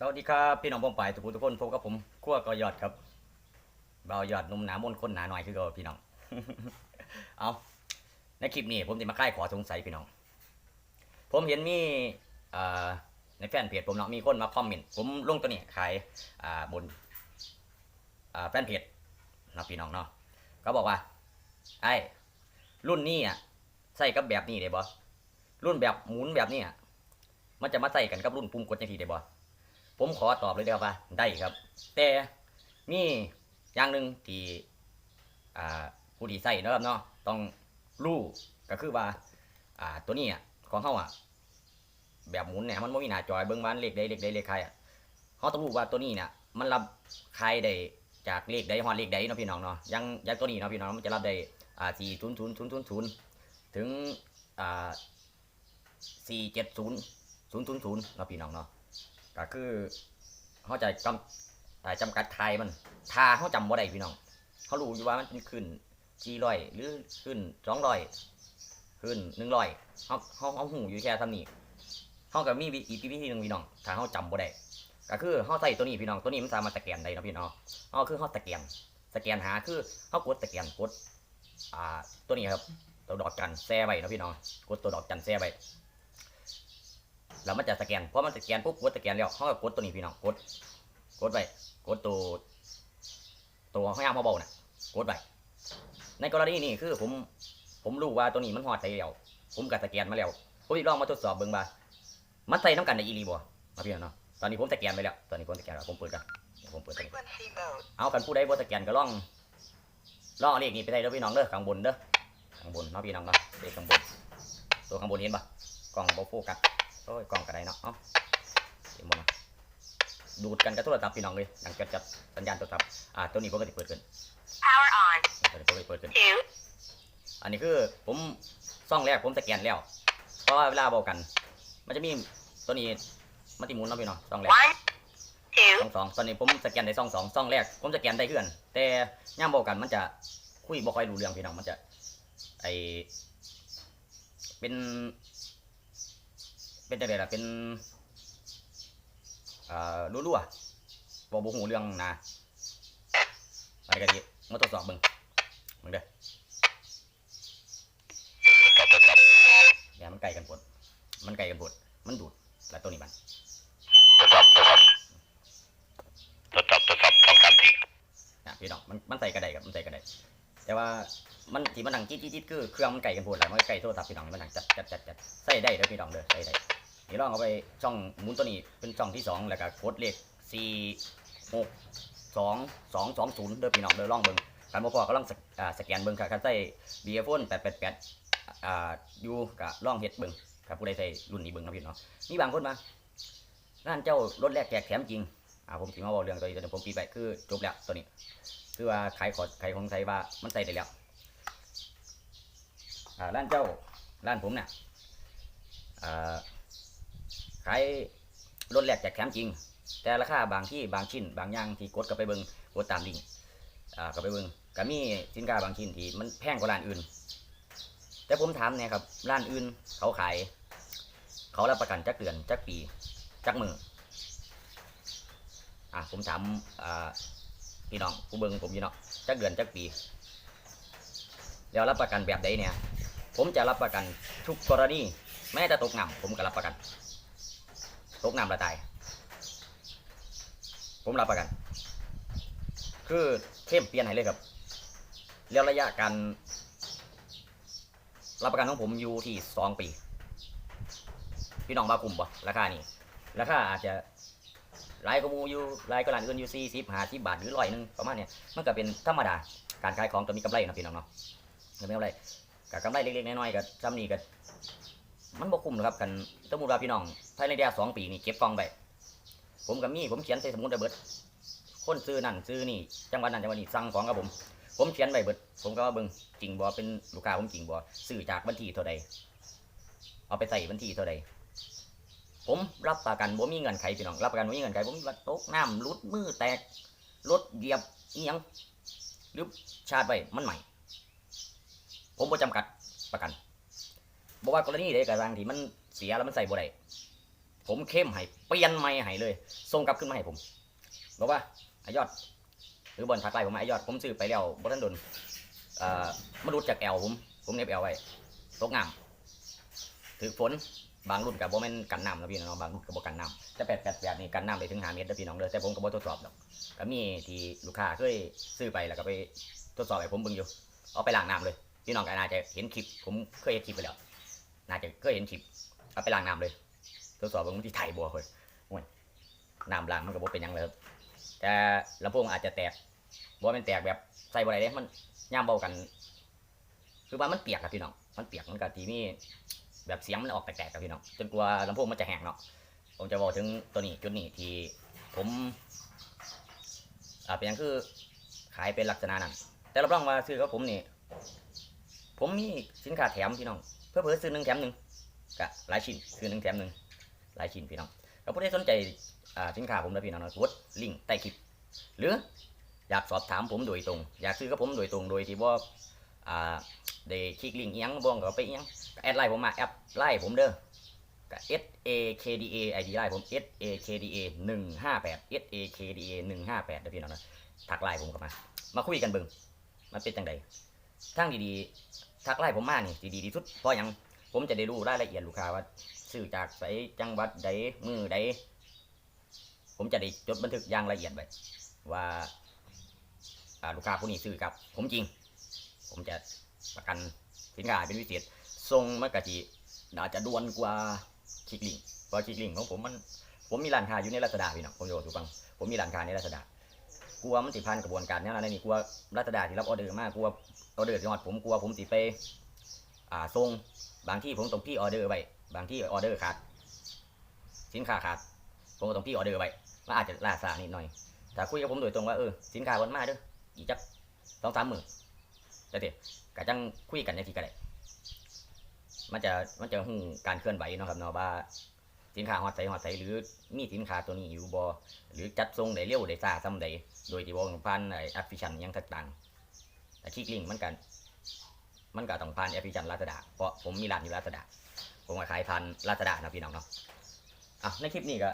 สวัสดีครับพี่น้องป้องปายทุกคนทุกคนพบกับผมขั้วกอยอดครับเบายอดนุ่มหนามนคนหนาหน่อยคือก็พี่น้อง เอาในคลิปนี้ผมจะมาใกล้ขอสงสัยพี่น้อง ผมเห็นมีในแฟนเพจผมเนาะมีคนมาคอมเมนต์ผมลงตัวนี้ขายบนแฟนเพจนาะพี่น้องเนาะเขาบอกว่าไอ้รุ่นนี้อะใส่กับแบบนี้ได้บ่รุ่นแบบหมุนแบบนี้อะมันจะมาใส่กันกับรุ่นปุ่มกดจังทีได้บ่ ผมขอตอบเลยเดียวว่าได้ครับ แต่มีอย่างหนึ่งที่ผู้ที่ใส่เนะครับเนาะต้องรู้ก็คือว่าตัวนี้ของเขาอะแบบหมุนเนี่ยมันไม่มีหน้าจอยเบิ้งวามันเลขใดเลขใดเลขใครอะเขาต้องรู้ว่าตัวนี้เนี่ยมันรับใครได้จากเลขใดฮอดเลขใดเนาะพี่น้องเนาะยังยังตัวนี้เนาะพี่น้องมันจะรับได้อ่าสี่ศูนย์ศูนย์ศูนย์ศูนย์ศูนย์ถึงอ่าสี่เจ็ดศูนย์ศูนย์ศูนย์ศูนย์เนาะพี่น้องเนาะ ก็คือเขาจะจำอ่จำกัดไทยมันทาเขาจำว่าได้พี่น้องเขารู้อยู่ว่ามันเป็นขึ้นจีร้อยหรือขึ้นสองร้อยขึ้นหนึ่งร้อยเขาเขาเขาหูอยู่แค่ท่านี้เขาก็มีอีกวิธีหนึ่งพี่น้องถ้าเขาจำบ่ได้ก็คือเขาใส่ตัวนี้พี่น้องตัวนี้มันสามารถสแกนได้เนาะพี่น้องเขาคือเขาสแกนสแกนหาคือเขากดสแกนกดอ่าตัวนี้ครับตัวดอกจันแซ่ไว้เนาะพี่น้องกดตัวดอกจันแซ่ไว้ แล้วมันจะสแกนพอมันสแกนปุ๊บกดสแกนแล้วเขาก็กดตัวนี้พี่น้องกดกดไปกดตัวตัวข้างย่างเบาๆน่ะกดไปในกรณีนี้คือผมผมรู้ว่าตัวนี้มันหอดใส่แล้วผมก็สแกนมาแล้วผมอีกลองมาทดสอบเบิ่งว่ามันใส่น้ำกันในอีรีบ่มาพี่น้องเนาะตอนนี้ผมสแกนไปแล้วตอนนี้ผมสแกนแล้วผมเปิดกันผมเปิดตัวนี้ Frequency mode. เอากันผู้ใดบ่สแกนก็ล่องล่องเอาเลขนี้ไปได้เด้อพี่น้องเด้อข้างบนเด้อข้างบนเนาะพี่น้องเนาะเลขข้างบนตัวข้างบนเห็นปะกล้องบ่โฟกัส โอ้ยกล้องกระไดเนาะเอ้าเห็นบ่เนาะดูดกันกับโทรศัพท์พี่น้องเลยดังจัดจัดสัญญาณโทรศัพท์อ่าตัวนี้ผมก็สิเปิดขึ้น Power on. ตัวนี้ผมก็สิเปิดขึ้น Two. อันนี้คือผมซ่องแรกผมสแกนแล้ว เพราะว่าเวลาบอกกัน มันจะมีตัวนี้มันติหมุนเนาะพี่น้องซ่องแรก One. Two. สองสองตอนนี้ผมสแกนได้สองสองสองแรก ผมสแกนได้เพื่อน แต่ย่ามบอกกันมันจะคุยบ่ค่อยรู้เรื่องพี่น้องมันจะไอเป็น เป็นจังไดล่ะเป็นเอ่อรั่วๆบ่บ่ฮู้เรื่องนะอะไรกันดีมาทดสอบเบิ่งเบิ่งเด้อเดี๋ยวมันไกลกันปวดมันไกลกันปวดมันดูดแล้วตัวนี้มันทดสอบทดสอบทดสอบทดสอบสองสามสี่นะพี่น้องมันมันใส่กระไดครับมันใส่กระไดแต่ว่ามันที่มันดังจี๊ดจี๊ดจี๊ดคือเครื่องมันไก่กันพูดอะไรมันไก่โทรศัพท์พี่น้องมันดังจัดจัดจัดจัดใส่ได้เด้อพี่น้องเด้อใส่ได้ เดี๋ยวลองเอาไปช่องหมุนตัวนี้เป็นช่องที่สองแล้วก็กดเลขสี่หกสองสองสองศูนย์เด้อพี่น้องเด้อลองเบิ่งการบ่พอก็ลองสกอ่าสแกนเบิ่งครับคันใส่เบียร์โฟนแปดแปดแปดอ่าอยู่กับลองเฮ็ดเบิ่งครับผู้ใดใส่รุ่นนี้เบิ่งนะพี่น้องมีบางคนมาร้านเจ้ารถแรกแจกแถมจริงอ่าผมสิมาบอกเรื่องตัวนี้ต่เดี๋ยวผมปิดไปคือจบแล้วตัวนี้ คือว่าขายขอขายของใส่ว่ามันใส่ได้แล้วอ่าร้านเจ้าร้านผมเนี่ยอ่า ขายรถแรกแจกแถมจริง แต่ราคาบางที่บางชิ้น บางอย่างที่กดกับไปเบิงกดตามลิงอ่ากับไปเบิงก็มีสินค้าบางชิ้นที่มันแพงกว่าร้านอื่น แต่ผมถามเนี่ยครับร้านอื่นเขาขาย เขารับประกันจักเดือนจักปีจักมืออะผมถามอ่าพี่น้องผู้เบิงผมอยู่เนาะจักเดือนจักปี แล้วรับประกันแบบใดเนี่ย ผมจะรับประกันทุกกรณีแม้แต่ตกน้ำผมก็รับประกัน ตกน้ำละตาย ผมรับประกัน คือเข้มเปลี่ยนให้เลยครับแล้วระยะการรับประกันของผมอยู่ที่สองปี พี่น้องบากลุ่มบ่ราคานี้ราคาอาจจะหลายกมูอยู่หลายก็ร้านอื่นอยู่สี่สิบห้าสิบบาทหรือร้อยนึงประมาณเนี้ยมันก็เป็นธรรมดาการขายของต้องมีกำไรนะพี่น้องเนาะก็มีกำไรกับกำไรเล็กๆน้อยๆกับจำนี่ก็ มันบ่คุ้มหรอกครับกันสมมติว่าพี่น้องภายในระยะสองปีนี่เก็บกองไปผมกับมี่ผมเขียนใส่สมุดได้เบิดคนซื้อนั่นซื้อนี่จังหวัดนั้นจังหวัดนี้สั่งของกับผม ผมเขียนไว้เบิด ผมก็ว่าเบิงจริงบ่เป็นลูกค้าผมจริงบ่ซื้อจากบัญชีเท่าใดเอาไปใส่บัญชีเท่าใดผมรับประกันบ่มีเงื่อนไขพี่น้องรับประกันบ่มีเงื่อนไขผมว่าตกน้ำรุดมือแตกรถเหยียบอียังหรือชาร์จไว้มันใหม่ ผมบ่จำกัดประกัน บ่ว่ากรณีใดก็ตามที่มันเสียแล้วมันใส่บ่ได้ผมเข้มให้เปลี่ยนไม่ให้เลยส่งกลับขึ้นมาให้ผมบอกว่าไอยอด หรือบอลทักไลน์ผมไอยอดผมซื้อไปแล้วบทันดนเอ่อมาดูดจากแอลผม ผมเน็บแอลไว้ตกน้ำถือฝนบางรุ่นกับโบแมนกันน้ำนะพี่น้องบางรุ่นกับโบกันน้ำแต่แปดแปดแปดนี่กันน้ำได้ถึงหาเมตรนะพี่น้องเด้อแต่ผมก็บ่ทดสอบดอกก็มีที่ลูกค้าเคยซื้อไปแล้วก็ไปทดสอบให้ผมบิ่งอยู่เอาไปล้างน้ำเลยพี่น้องก็น่าจะเห็นคลิปผมเคยเห็นคลิปไปแล้ว น่าจะเคยเห็นคลิปเอาไปล้างน้ำเลยทดสอบเบิ่งที่ไทยบัวเลยโอ้ยน้ำล้างมันก็บ่เป็นยังเลยครับแต่ลำโพงอาจจะแตกบ่แมันแตกแบบใส่บ่ได้เด้มันย่ามเบากัน คือว่ามันเปียกครับพี่น้องมันเปียกมันก็ทีมีแบบเสียงมันออกแตกๆครับพี่น้องจนกลัวลำโพงมันจะแหกเนาะผมจะบอกถึงตัวนี้จุดนี้ที่ผมอ่าเป็นยังคือขายเป็นลักษณะนั้นแต่รับรองว่าซื้อกับผมนี่ผมมีสินค้าแถมพี่น้อง เพื่อเพื่อซื้อหนึ่งแถมหนึ่งกะหลายชิ้นซื้อหนึ่งแถมหนึ่งหลายชิ้นพี่น้องถ้าผู้ใดสนใจสินค้าผมนะพี่น้องนะกดลิงก์ใต้คลิป หรืออยากสอบถามผมโดยตรง อยากซื้อกับผมโดยตรงโดยที่ว่าอ่าได้คลิกลิงก์อิหยังบ้องก็ไปอิหยังแอดไลน์ผมมาแอดไลน์ผมเด้อก็ S A K D A ID ไลน์ผม S A K D A หนึ่งห้าแปด S A K D A หนึ่งห้าแปดเดพี่น้องนะทักไลน์ผมเข้ามา มาคุยกันเบิ่งมันเป็นจังใดทางดีๆ ทักไล่ผมมานี่สิดีที่สุดเพราะหยังผมจะได้รู้รายละเอียดลูกค้าว่าซื้อจากไสจังหวัดใดมือใดผมจะได้จดบันทึกอย่างละเอียดไว้ว่าลูกค้าผู้นี้ซื้อกับ ผมจริง ผมจะประกันสินค้าเป็นพิเศษส่งมากะจีอาจจะด่วนกว่าคลิกลิงเพราะคลิกลิงของผมมันผมมีร้านค้าอยู่ในรัชดาพี่น้องผมจะบอกทุกฟังผมมีร้านค้าในรัชดา กลัวมันสิพันกระบวนการเนี่ยอะไรนี่กลัวรัชดาที่รับออเดอร์มากกลัวออเดอร์ที่ฮอดผมกลัวผมสิไปอ่าส่งบางที่ผมต้องพี่ออเดอร์ไว้บางที่ออเดอร์ขาดสินค้าขาดผมก็ต้องพี่ออเดอร์ไว้มันอาจจะล่าช้านิดหน่อยแต่คุยกับผมโดยตรงว่าเออสินค้าวันมาเด้ออีจักสองสามหมื่นจะเด็กะจังคุยกันในทีก็ได้มันจะมันจะหูการเคลื่อนไหวเนาะครับเนาะว่า สินค้าฮอตใสฮอตใสหรือมีสินค้าตัวนี้อยู่บ่หรือจัดส่งได้เร็วได้ช้าซ้ำใดโดยที่บองผ่านไอ้แอปพลิเคชันยังต่างๆแต่คลิกลิงก์มันกันมันก็ต้องผ่านแอปพลิเคชันลาซาด้าเพราะผมมีร้านอยู่ลาซาด้าผมก็ขายผ่านลาซาด้านะพี่น้องเนาะอะในคลิปนี้ก็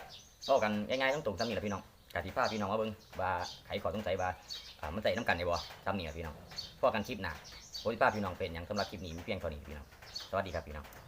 เล่ากันง่ายๆต้องตรงซ้ำนี่แหละพี่น้องกติภาพพี่น้องว่าเบิ่งว่าไขขอสงสัยว่าอ่ามันใส่น้ำกันได้บ่ซ้ำนี่แหละพี่น้องพอกันคลิปหน้าโอ้ยป้าพี่น้องเป็นอย่างสำหรับคลิปนี้มีเพียงเท่านี้พี่น้องสวัสดีครับพี่น้อง